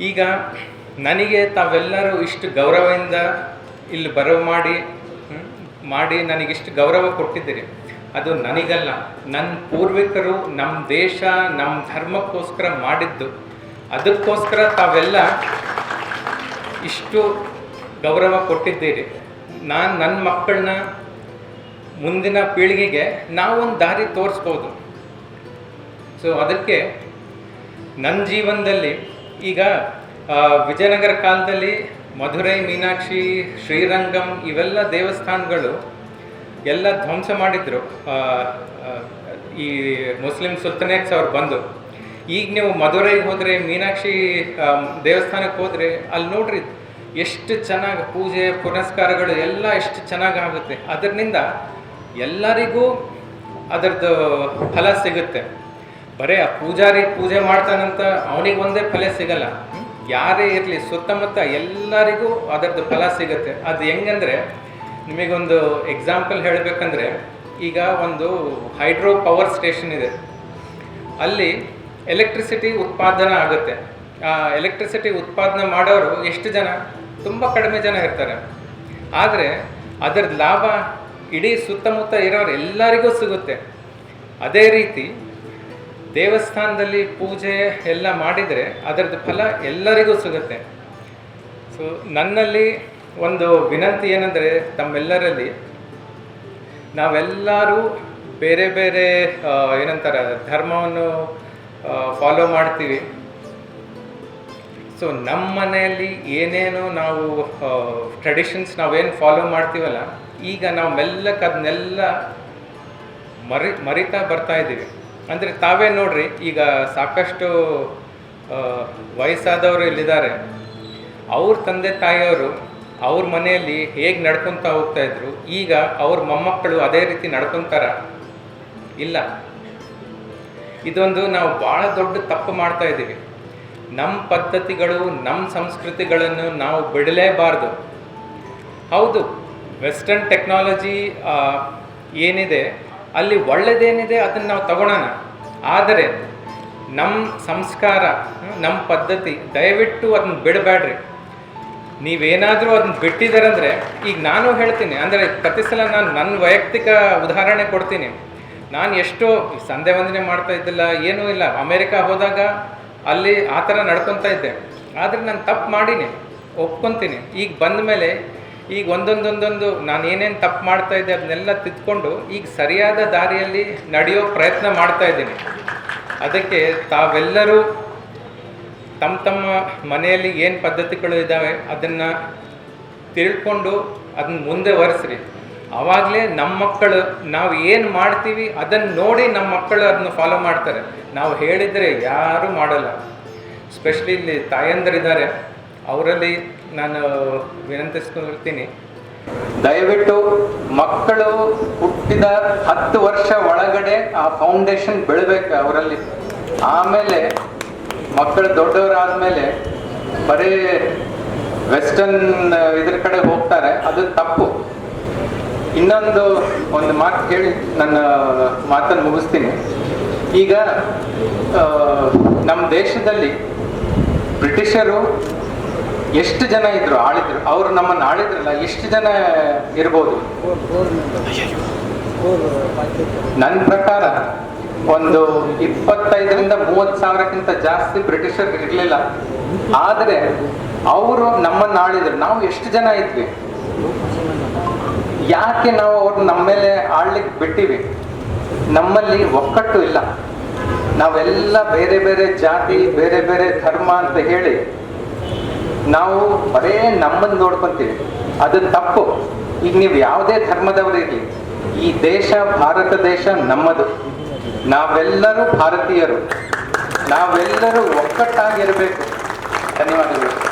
ಈಗ ನನಗೆ ತಾವೆಲ್ಲರೂ ಇಷ್ಟು ಗೌರವದಿಂದ ಇಲ್ಲಿ ಬರವು ಮಾಡಿ ಮಾಡಿ ನನಗಿಷ್ಟು ಗೌರವ ಕೊಟ್ಟಿದ್ದೀರಿ. ಅದು ನನಗಲ್ಲ. ನನ್ನ ಪೂರ್ವಿಕರು ನಮ್ಮ ದೇಶ, ನಮ್ಮ ಧರ್ಮಕ್ಕೋಸ್ಕರ ಮಾಡಿದ್ದು. ಅದಕ್ಕೋಸ್ಕರ ತಾವೆಲ್ಲ ಇಷ್ಟು ಗೌರವ ಕೊಟ್ಟಿದ್ದೀರಿ. ನಾನು ನನ್ನ ಮಕ್ಕಳನ್ನ ಮುಂದಿನ ಪೀಳಿಗೆಗೆ ನಾವೊಂದು ದಾರಿ ತೋರಿಸ್ಬೋದು. ಸೊ ಅದಕ್ಕೆ ನನ್ನ ಜೀವನದಲ್ಲಿ ಈಗ ವಿಜಯನಗರ ಕಾಲದಲ್ಲಿ ಮಧುರೈ, ಮೀನಾಕ್ಷಿ, ಶ್ರೀರಂಗಂ ಇವೆಲ್ಲ ದೇವಸ್ಥಾನಗಳು ಎಲ್ಲ ಧ್ವಂಸ ಮಾಡಿದ್ರು. ಈ ಮುಸ್ಲಿಂ ಸುಲ್ತಾನೇಟ್ಸ್ ಅವ್ರು ಬಂದು. ಈಗ ನೀವು ಮಧುರೈಗೆ ಹೋದರೆ, ಮೀನಾಕ್ಷಿ ದೇವಸ್ಥಾನಕ್ಕೆ ಹೋದರೆ ಅಲ್ಲಿ ನೋಡ್ರಿ ಎಷ್ಟು ಚೆನ್ನಾಗಿ ಪೂಜೆ, ಪುನಸ್ಕಾರಗಳು ಎಲ್ಲ ಎಷ್ಟು ಚೆನ್ನಾಗಿ ಆಗುತ್ತೆ. ಅದರಿಂದ ಎಲ್ಲರಿಗೂ ಅದರದ್ದು ಫಲ ಸಿಗುತ್ತೆ. ಬರೇ ಆ ಪೂಜಾರಿ ಪೂಜೆ ಮಾಡ್ತಾನಂತ ಅವನಿಗೆ ಒಂದೇ ಫಲ ಸಿಗಲ್ಲ? ಯಾರೇ ಇರಲಿ, ಸುತ್ತಮುತ್ತ ಎಲ್ಲರಿಗೂ ಅದರದ್ದು ಫಲ ಸಿಗುತ್ತೆ. ಅದು ಹೆಂಗಂದರೆ, ನಿಮಗೊಂದು ಎಕ್ಸಾಂಪಲ್ ಹೇಳಬೇಕಂದ್ರೆ, ಈಗ ಒಂದು ಹೈಡ್ರೋ ಪವರ್ ಸ್ಟೇಷನ್ ಇದೆ. ಅಲ್ಲಿ ಎಲೆಕ್ಟ್ರಿಸಿಟಿ ಉತ್ಪಾದನೆ ಆಗುತ್ತೆ. ಆ ಎಲೆಕ್ಟ್ರಿಸಿಟಿ ಉತ್ಪಾದನೆ ಮಾಡೋರು ಎಷ್ಟು ಜನ? ತುಂಬ ಕಡಿಮೆ ಜನ ಇರ್ತಾರೆ. ಆದರೆ ಅದರ ಲಾಭ ಇಡೀ ಸುತ್ತಮುತ್ತ ಇರೋರು ಎಲ್ಲರಿಗೂ ಸಿಗುತ್ತೆ. ಅದೇ ರೀತಿ ದೇವಸ್ಥಾನದಲ್ಲಿ ಪೂಜೆ ಎಲ್ಲ ಮಾಡಿದರೆ ಅದರದ್ದು ಫಲ ಎಲ್ಲರಿಗೂ ಸಿಗುತ್ತೆ. ಸೊ ನನ್ನಲ್ಲಿ ಒಂದು ವಿನಂತಿ ಏನಂದರೆ ತಮ್ಮೆಲ್ಲರಲ್ಲಿ ನಾವೆಲ್ಲರೂ ಬೇರೆ ಬೇರೆ ಏನಂತಾರ, ಧರ್ಮವನ್ನು ಫಾಲೋ ಮಾಡ್ತೀವಿ. ಸೊ ನಮ್ಮ ಮನೆಯಲ್ಲಿ ಏನೇನು ನಾವು ಟ್ರೆಡಿಷನ್ಸ್ ನಾವೇನು ಫಾಲೋ ಮಾಡ್ತೀವಲ್ಲ, ಈಗ ನಾವು ಮೆಲ್ಲಕ್ಕೆ ಅದನ್ನೆಲ್ಲ ಮರಿ, ಮರಿತಾ ಬರ್ತಾ ಇದ್ದೀವಿ. ಅಂದರೆ ತಾವೇ ನೋಡ್ರಿ, ಈಗ ಸಾಕಷ್ಟು ವಯಸ್ಸಾದವರು ಇಲ್ಲಿದ್ದಾರೆ. ಅವ್ರ ತಂದೆ ತಾಯಿಯವರು ಅವ್ರ ಮನೆಯಲ್ಲಿ ಹೇಗೆ ನಡ್ಕೊತಾ ಹೋಗ್ತಾ ಇದ್ರು, ಈಗ ಅವ್ರ ಮೊಮ್ಮಕ್ಕಳು ಅದೇ ರೀತಿ ನಡ್ಕೊತಾರ? ಇಲ್ಲ. ಇದೊಂದು ನಾವು ಭಾಳ ದೊಡ್ಡ ತಪ್ಪು ಮಾಡ್ತಾ ಇದ್ದೀವಿ. ನಮ್ಮ ಪದ್ಧತಿಗಳು ನಮ್ಮ ಸಂಸ್ಕೃತಿಗಳನ್ನು ನಾವು ಬಿಡಲೇಬಾರ್ದು. ಹೌದು ವೆಸ್ಟರ್ನ್ ಟೆಕ್ನಾಲಜಿ ಏನಿದೆ ಅಲ್ಲಿ ಒಳ್ಳೆಯದೇನಿದೆ ಅದನ್ನು ನಾವು ತಗೊಳ್ಳೋಣ ಆದರೆ ನಮ್ಮ ಸಂಸ್ಕಾರ ನಮ್ಮ ಪದ್ಧತಿ ದಯವಿಟ್ಟು ಅದನ್ನ ಬಿಡಬೇಡ್ರಿ ನೀವೇನಾದರೂ ಅದನ್ನ ಬಿಟ್ಟಿದ್ದಾರಂದರೆ ಈಗ ನಾನು ಹೇಳ್ತೀನಿ, ಅಂದರೆ ಪ್ರತಿ ಸಲ ನಾನು ನನ್ನ ವೈಯಕ್ತಿಕ ಉದಾಹರಣೆ ಕೊಡ್ತೀನಿ. ನಾನು ಎಷ್ಟೋ ಸಂಧೆ ವಂದನೆ ಮಾಡ್ತಾ ಇದ್ದಿಲ್ಲ, ಏನೂ ಇಲ್ಲ. ಅಮೇರಿಕಾ ಹೋದಾಗ ಅಲ್ಲಿ ಆ ಥರ ನಡ್ಕೊತಾ ಇದ್ದೆ. ಆದರೆ ನಾನು ತಪ್ಪು ಮಾಡೀನಿ, ಒಪ್ಕೊತೀನಿ. ಈಗ ಬಂದ ಮೇಲೆ ಈಗ ಒಂದೊಂದೊಂದೊಂದು ನಾನು ಏನೇನು ತಪ್ಪು ಮಾಡ್ತಾ ಇದ್ದೆ ಅದನ್ನೆಲ್ಲ ತಿದ್ಕೊಂಡು ಈಗ ಸರಿಯಾದ ದಾರಿಯಲ್ಲಿ ನಡೆಯೋ ಪ್ರಯತ್ನ ಮಾಡ್ತಾ ಇದ್ದೀನಿ. ಅದಕ್ಕೆ ತಾವೆಲ್ಲರೂ ತಮ್ಮ ತಮ್ಮ ಮನೆಯಲ್ಲಿ ಏನು ಪದ್ಧತಿಗಳು ಇದ್ದಾವೆ ಅದನ್ನು ತಿಳ್ಕೊಂಡು ಅದನ್ನ ಮುಂದೆ ಒರೆಸ್ರಿ ಆವಾಗಲೇ ನಮ್ಮ ಮಕ್ಕಳು ನಾವು ಏನು ಮಾಡ್ತೀವಿ ಅದನ್ನು ನೋಡಿ ನಮ್ಮ ಮಕ್ಕಳು ಅದನ್ನ ಫಾಲೋ ಮಾಡ್ತಾರೆ. ನಾವು ಹೇಳಿದರೆ ಯಾರೂ ಮಾಡಲ್ಲ. ಸ್ಪೆಷಲಿ ಇಲ್ಲಿ ತಾಯಂದರಿದ್ದಾರೆ. ಅವರಲ್ಲಿ ನಾನು ವಿನಂತಿಸ್ಕೊಂಡಿರ್ತೀನಿ. ದಯವಿಟ್ಟು ಮಕ್ಕಳು ಹುಟ್ಟಿದ ಹತ್ತು ವರ್ಷ ಒಳಗಡೆ ಆ ಫೌಂಡೇಶನ್ ಬೆಳಬೇಕು ಅವರಲ್ಲಿ. ಆಮೇಲೆ ಮಕ್ಕಳು ದೊಡ್ಡವರಾದ್ಮೇಲೆ ಬರೀ ವೆಸ್ಟರ್ನ್ ಇದ್ರ ಕಡೆ ಹೋಗ್ತಾರೆ, ಅದು ತಪ್ಪು. ಇನ್ನೊಂದು ಒಂದು ಮಾತು ಹೇಳಿ, ನನ್ನ ಮಾತನ್ನು ಮುಗಿಸ್ತೀನಿ. ಈಗ ನಮ್ಮ ದೇಶದಲ್ಲಿ ಬ್ರಿಟಿಷರು ಎಷ್ಟು ಜನ ಇದ್ರು, ಆಳಿದ್ರು? ಅವರು ನಮ್ಮನ್ನು ಆಳಿದ್ರಲ್ಲ, ಎಷ್ಟು ಜನ ಇರ್ಬೋದು? ನನ್ನ ಪ್ರಕಾರ ಒಂದು ಇಪ್ಪತ್ತೈದರಿಂದ ಮೂವತ್ತು ಸಾವಿರಕ್ಕಿಂತ ಜಾಸ್ತಿ ಬ್ರಿಟಿಷರ್ ಇರಲಿಲ್ಲ. ಆದರೆ ಅವರು ನಮ್ಮನ್ನು ಆಳಿದ್ರು. ನಾವು ಎಷ್ಟು ಜನ ಇದ್ವಿ? ಯಾಕೆ ನಾವು ಅವ್ರು ನಮ್ಮ ಮೇಲೆ ಆಳ್ಲಿಕ್ಕೆ ಬಿಟ್ಟಿವಿ? ನಮ್ಮಲ್ಲಿ ಒಕ್ಕಟ್ಟು ಇಲ್ಲ. ನಾವೆಲ್ಲ ಬೇರೆ ಬೇರೆ ಜಾತಿ, ಬೇರೆ ಬೇರೆ ಧರ್ಮ ಅಂತ ಹೇಳಿ ನಾವು ಬರೇ ನಮ್ಮನ್ನು ನೋಡ್ಕೊಂತೀವಿ. ಅದು ತಪ್ಪು. ಈಗ ನೀವು ಯಾವುದೇ ಧರ್ಮದವರಿರಲಿ ಈ ದೇಶ, ಭಾರತ ದೇಶ ನಮ್ಮದು. ನಾವೆಲ್ಲರೂ ಭಾರತೀಯರು. ನಾವೆಲ್ಲರೂ ಒಕ್ಕಟ್ಟಾಗಿರಬೇಕು. ಧನ್ಯವಾದಗಳು.